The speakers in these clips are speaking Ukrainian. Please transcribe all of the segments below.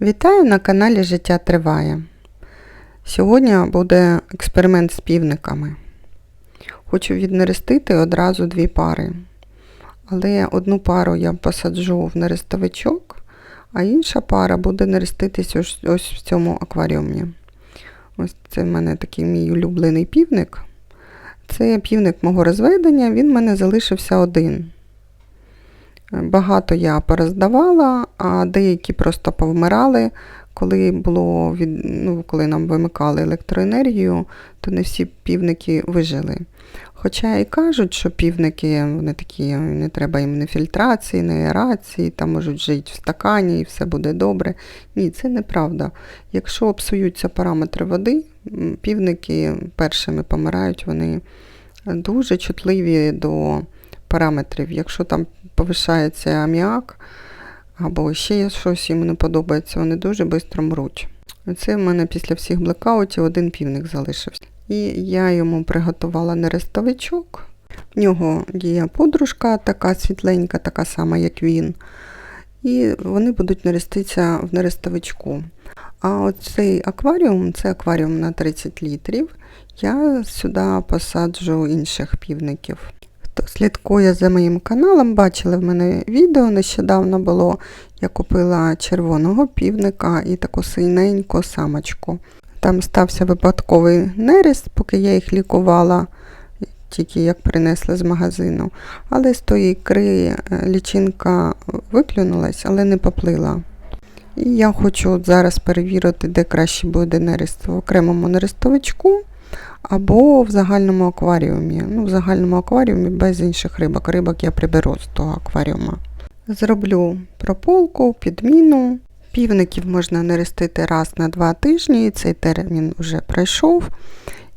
Вітаю на каналі Життя Триває. Сьогодні буде експеримент з півниками. Хочу віднерестити одразу дві пари. Але одну пару я посаджу в нерестовичок, а інша пара буде нереститись ось, ось в цьому акваріумі. Ось це в мене такий мій улюблений півник. Це півник мого розведення, він в мене залишився один. Багато я пороздавала, а деякі просто повмирали. Коли було від, ну, коли нам вимикали електроенергію, то не всі півники вижили. Хоча і кажуть, що півники вони такі, не треба їм ні фільтрації, ні аерації, там можуть жити в стакані і все буде добре. Ні, це неправда. Якщо псуються параметри води, півники першими помирають, вони дуже чутливі до параметрів. Якщо там повишається аміак або ще щось їм не подобається, вони дуже швидко мруть. Це в мене після всіх блекаутів один півник залишився. І я йому приготувала нерестовичок. В нього є подружка, така світленька, така сама, як він. І вони будуть нереститися в нерестовичку. А оцей акваріум, це акваріум на 30 літрів. Я сюди посаджу інших півників. Хто слідкує за моїм каналом, бачили в мене відео нещодавно було. Я купила червоного півника і таку синеньку самочку. Там стався випадковий нерест, поки я їх лікувала, тільки як принесли з магазину. Але з тої ікри е, лічинка виклюнулась, але не поплила. І я хочу зараз перевірити, де краще буде нерест в окремому нерестовичку або в загальному акваріумі. Ну, в загальному акваріумі без інших рибок. Рибок я приберу з того акваріума. Зроблю прополку, підміну. Півників можна нерестити раз на два тижні, цей термін вже пройшов.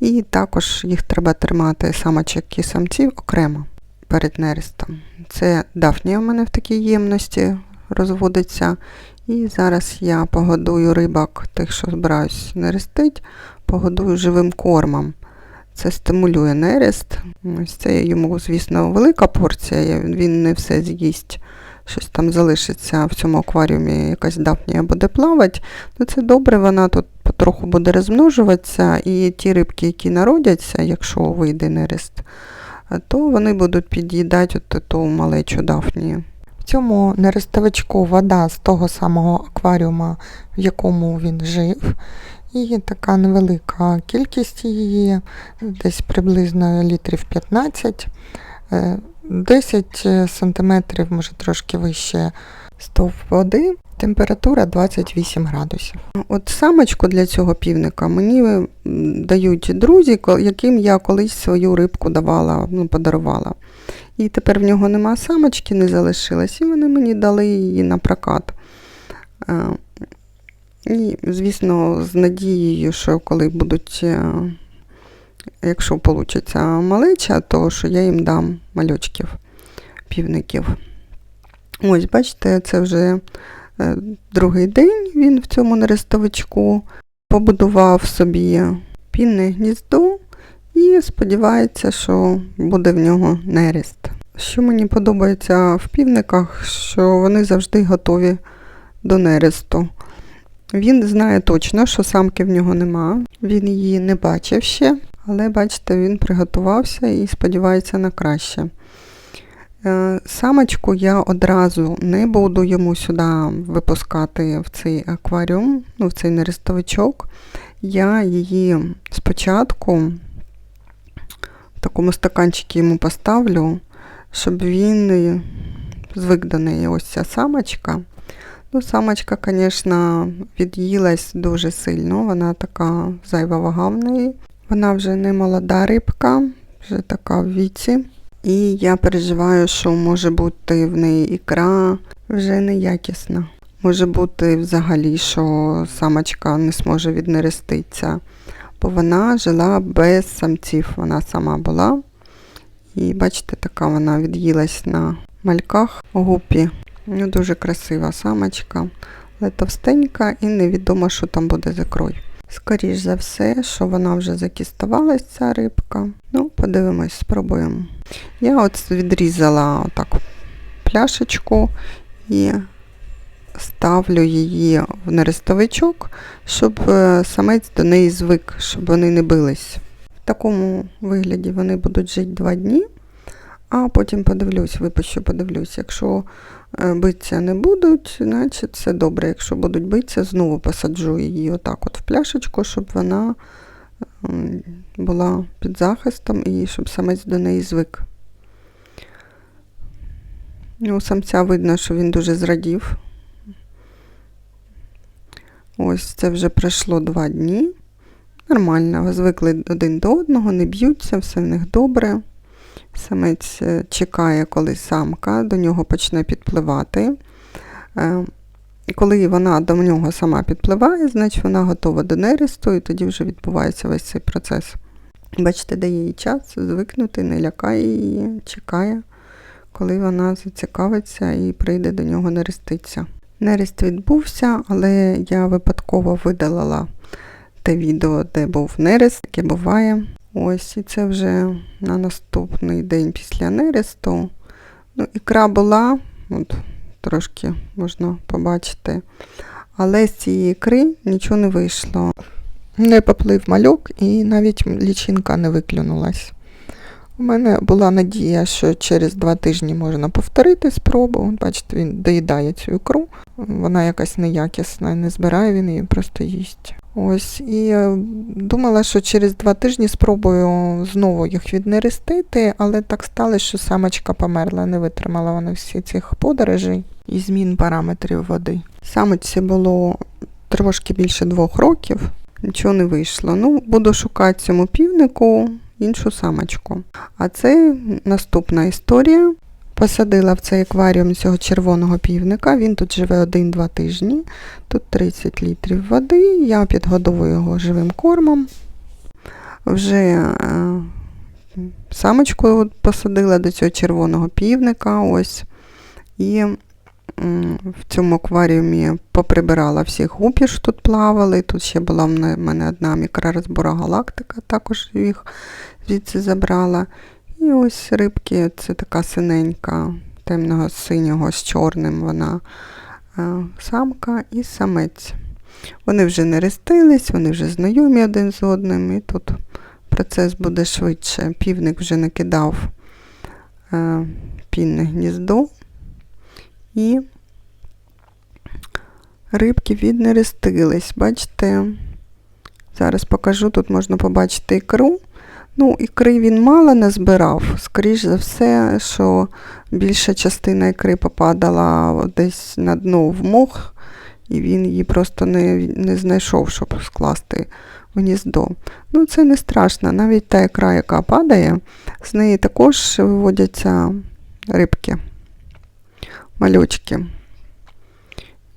І також їх треба тримати самочок і самців окремо перед нерестом. Це дафнія у мене в такій ємності розводиться. І зараз я погодую рибок, тих, що збираюсь нерестить, погодую живим кормом. Це стимулює нерест. Ось це йому, звісно, велика порція, він не все з'їсть. Щось там залишиться в цьому акваріумі, якась дафнія буде плавати. Ну це добре, вона тут потроху буде розмножуватися, і ті рибки, які народяться, якщо вийде нерест, то вони будуть під'їдати ту малечу дафнію. Цьому нерестовичку вода з того самого акваріума, в якому він жив. І така невелика кількість її, десь приблизно літрів 15, е, 10 сантиметрів, може трошки вище стовп води, температура 28 градусів. От самочку для цього півника мені дають друзі, яким я колись свою рибку давала, ну, подарувала. І тепер в нього нема самочки, не залишилось, і вони мені дали її на прокат. Е, І, звісно, з надією, що коли будуть, е, якщо вийде малеча, то що я їм дам мальочків, півників. Ось, бачите, це вже е, другий день він в цьому нерестовичку побудував собі пінне гніздо і сподівається, що буде в нього нерест. Що мені подобається в півниках, що вони завжди готові до нересту. Він знає точно, що самки в нього нема. Він її не бачив ще, але бачите, він приготувався і сподівається на краще. Е, Самочку я одразу не буду йому сюди випускати в цей акваріум, ну, в цей нерестовичок. Я її спочатку в такому стаканчику йому поставлю, щоб він звик до неї. Ось ця самочка. Ну, самочка, звісно, від'їлась дуже сильно, вона така зайва вага в неї. Вона вже не молода рибка, вже така в віці. І я переживаю, що може бути в неї ікра вже неякісна. Може бути взагалі, що самочка не зможе віднереститися, бо вона жила без самців, вона сама була. І бачите, така вона від'їлась на мальках гупі. Ну, дуже красива самочка, але товстенька і невідомо, що там буде за крой. Скоріш за все, що вона вже закістувалась, ця рибка. Ну, подивимось, спробуємо. Я от відрізала отак пляшечку і ставлю її в нерестовичок, щоб е, самець до неї звик, щоб вони не бились. Такому вигляді вони будуть жити два дні, а потім подивлюсь, випущу, подивлюсь. Якщо е, битися не будуть, значить це добре. Якщо будуть битися, знову посаджу її отак от в пляшечку, щоб вона була під захистом і щоб самець до неї звик. Ну, У самця видно, що він дуже зрадів. Ось це вже пройшло два дні. Нормально, звикли один до одного, не б'ються, все в них добре. Самець е, чекає, коли самка до нього почне підпливати. Е, коли вона до нього сама підпливає, значить вона готова до нересту, і тоді вже відбувається весь цей процес. Бачите, дає їй час звикнути, не лякає її, чекає, коли вона зацікавиться і прийде до нього нереститься. Нерест відбувся, але я випадково видалила те відео, де був нерест, яке буває. Ось, і це вже на наступний день після нересту. Ну, ікра була, от, трошки можна побачити, але з цієї ікри нічого не вийшло. Не поплив малюк і навіть лічинка не виклюнулась. У мене була надія, що через два тижні можна повторити спробу. Бачите, він доїдає цю ікру, вона якась неякісна, не збирає він її, просто їсть. Ось, і е, думала, що через два тижні спробую знову їх віднерестити, але так сталося, що самочка померла, не витримала вона всі цих подорожей і змін параметрів води. Самочці було трошки більше двох років, нічого не вийшло. Ну, буду шукати цьому півнику іншу самочку. А це наступна історія. Посадила в цей акваріум цього червоного півника. Він тут живе 1-2 тижні. Тут 30 літрів води. Я підгодовую його живим кормом. Вже е, самочку посадила до цього червоного півника. ось. І в цьому акваріумі поприбирала всіх гупір, що тут плавали. Тут ще була в мене одна мікророзбора галактика, також їх звідси забрала. І ось рибки, це така синенька, темного синього з чорним вона е, самка і самець. Вони вже не рестились, вони вже знайомі один з одним, і тут процес буде швидше. Півник вже накидав е, пінне гніздо, і рибки віднерестились. Бачите, зараз покажу, тут можна побачити ікру. Ну, ікри він мало назбирав. Скоріш за все, що більша частина ікри попадала десь на дно в мох, і він її просто не, не знайшов, щоб скласти в гніздо. Ну, це не страшно. Навіть та ікра, яка падає, з неї також виводяться рибки, малючки.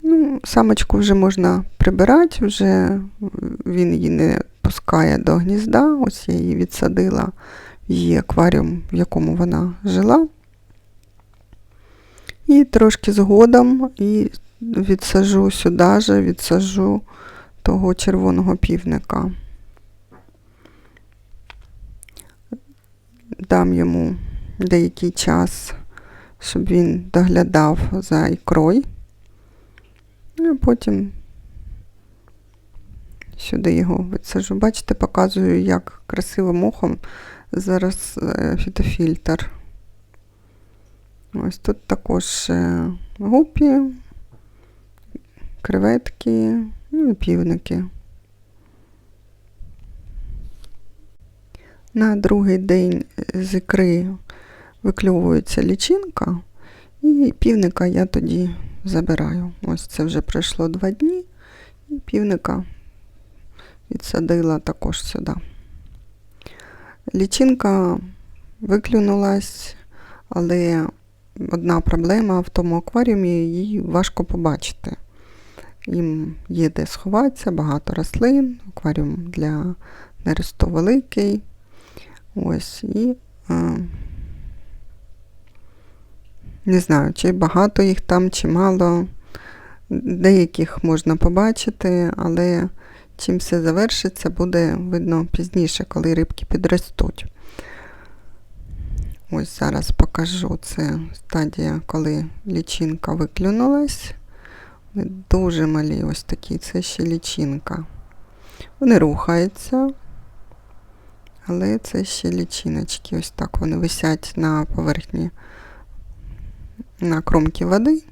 Ну, Самочку вже можна прибирати, вже він її не пускає до гнізда. Ось я її відсадила в її акваріум, в якому вона жила. І трошки згодом і відсажу сюди же, відсажу того червоного півника. Дам йому деякий час, щоб він доглядав за ікрою. А потім сюди його відсаджу. Бачите, показую, як красиво мохом зараз е, фітофільтр. Ось тут також е, гупі, креветки, ну і півники. На другий день з ікри викльовується лічинка, і півника я тоді забираю. Ось це вже пройшло два дні, і півника відсадила також сюди. Лічинка виклюнулась, але одна проблема в тому акваріумі, її важко побачити. Їм є де сховатися, багато рослин, акваріум для нересту великий. Ось, і е, не знаю, чи багато їх там, чи мало. Деяких можна побачити, але чим все завершиться, буде видно пізніше, коли рибки підростуть. Ось зараз покажу це стадія, коли лічинка виклюнулась. Вони дуже малі ось такі, це ще лічинка. Вони рухаються, але це ще лічиночки. Ось так вони висять на поверхні, на кромці води.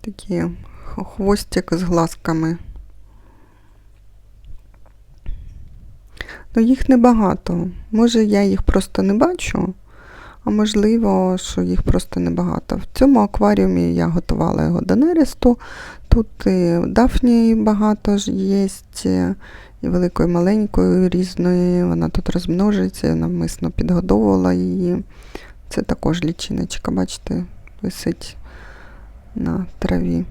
Такі хвостик з глазками. Ну, їх небагато. Може, я їх просто не бачу, а можливо, що їх просто небагато. В цьому акваріумі я готувала його до нересту. Тут і дафні багато ж є, і великої, і маленької, різної. Вона тут розмножується, я навмисно підгодовувала її. Це також лічиночка, бачите, висить на траві.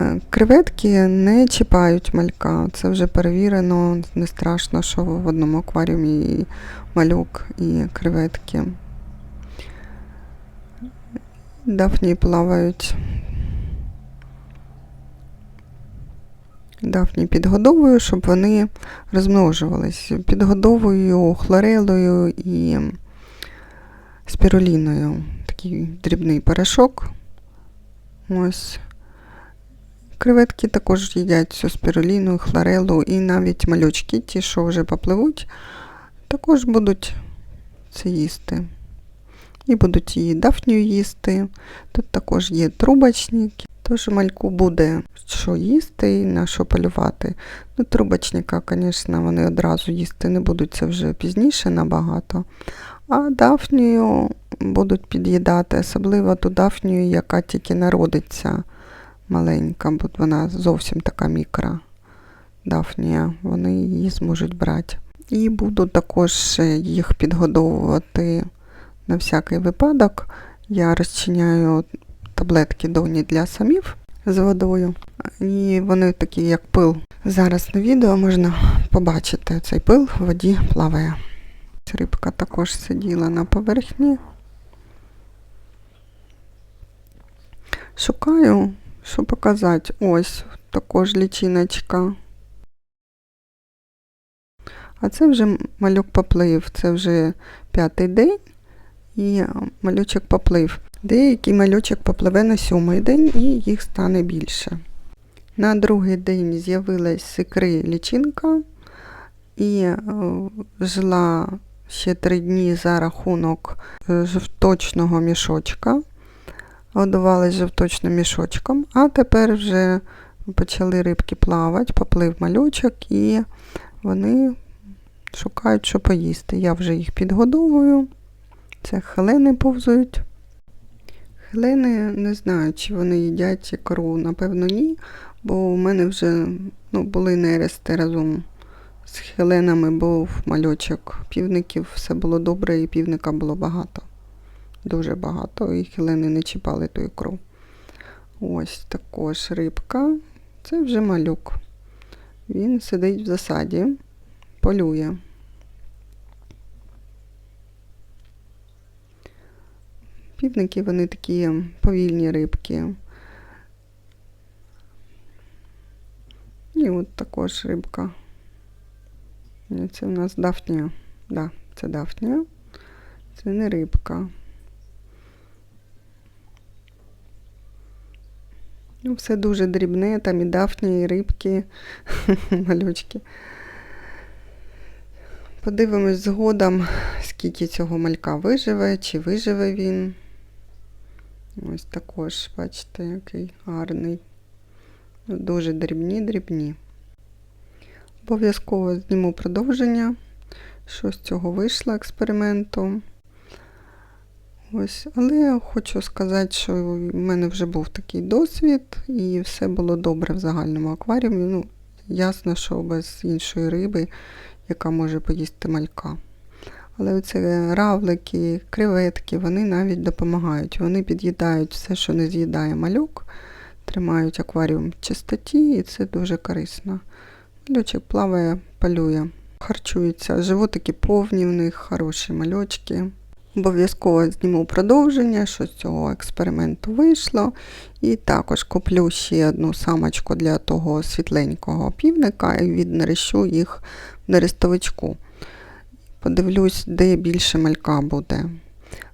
Е, Креветки не чіпають малька. Це вже перевірено. Не страшно, що в одному акваріумі і малюк, і креветки. Дафні плавають. Дафні підгодовую, щоб вони розмножувались. Підгодовую хлорелою і спіруліною. Такий дрібний порошок. Ось. Креветки також їдять цю спіруліну, хлорелу і навіть малючки, ті, що вже попливуть, також будуть це їсти. І будуть її дафнію їсти. Тут також є трубочник, тож мальку буде що їсти і на що полювати. Ну, трубочника, звісно, вони одразу їсти не будуть, це вже пізніше набагато. А дафнію будуть під'їдати, особливо ту дафнію, яка тільки народиться маленька, бо вона зовсім така мікра дафнія, вони її зможуть брати. І буду також їх підгодовувати на всякий випадок. Я розчиняю таблетки довні для самів з водою. І вони такі, як пил. Зараз на відео можна побачити, цей пил в воді плаває. Рибка також сиділа на поверхні. Шукаю, що показати. Ось також лічиночка. А це вже малюк поплив. Це вже п'ятий день і малючок поплив. Деякий малючок попливе на сьомий день і їх стане більше. На другий день з'явилась ікри лічинка і е, жила ще три дні за рахунок е, жовточного мішочка. Годувалась жовточним мішочком, а тепер вже почали рибки плавати, поплив малючок і вони шукають, що поїсти. Я вже їх підгодовую. Це хелени повзують. Хелени не знаю, чи вони їдять ікру, напевно, ні, бо у мене вже ну, були нерести разом з хеленами, був мальочок півників, все було добре, і півника було багато. Дуже багато, і хелени не чіпали ту ікру. Ось також рибка. Це вже малюк. Він сидить в засаді, полює. Півники вони такі повільні рибки. І от також рибка. Це в нас дафнія. Да, це дафнія. Це не рибка. Ну, все дуже дрібне, там і дафні, і рибки, малючки. Подивимось згодом, скільки цього малька виживе, чи виживе він. Ось також, бачите, який гарний. Ну, Дуже дрібні-дрібні. Обов'язково зніму продовження, що з цього вийшло експерименту. Ось, але я хочу сказати, що в мене вже був такий досвід, і все було добре в загальному акваріумі. Ну, ясно, що без іншої риби, яка може поїсти малька. Але оце равлики, креветки, вони навіть допомагають. Вони під'їдають все, що не з'їдає малюк, тримають акваріум в чистоті, і це дуже корисно. Малючок плаває, полює, харчується. Животики повні в них, хороші мальочки. Обов'язково зніму продовження, що з цього експерименту вийшло. І також куплю ще одну самочку для того світленького півника і віднерещу їх в нерестовичку. Подивлюсь, де більше малька буде.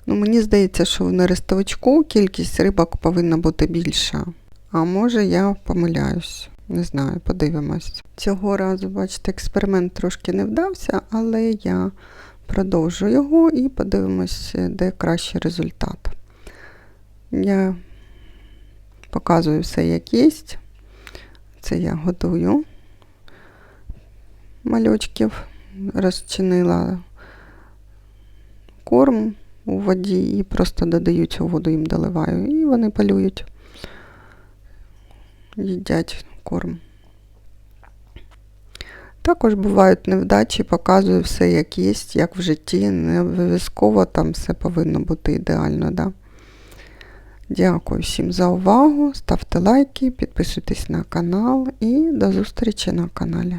Ну, мені здається, що в нерестовичку кількість рибок повинна бути більша. А може я помиляюсь. Не знаю, подивимось. Цього разу, бачите, експеримент трошки не вдався, але я продовжу його і подивимось, де кращий результат. Я показую все, як є. Це я готую мальочків, розчинила корм у воді і просто додаю цю воду їм доливаю. І вони полюють, їдять корм. Також бувають невдачі, показую все як є, як в житті. Не обов'язково там все повинно бути ідеально. Да? Дякую всім за увагу. Ставте лайки, підписуйтесь на канал і до зустрічі на каналі.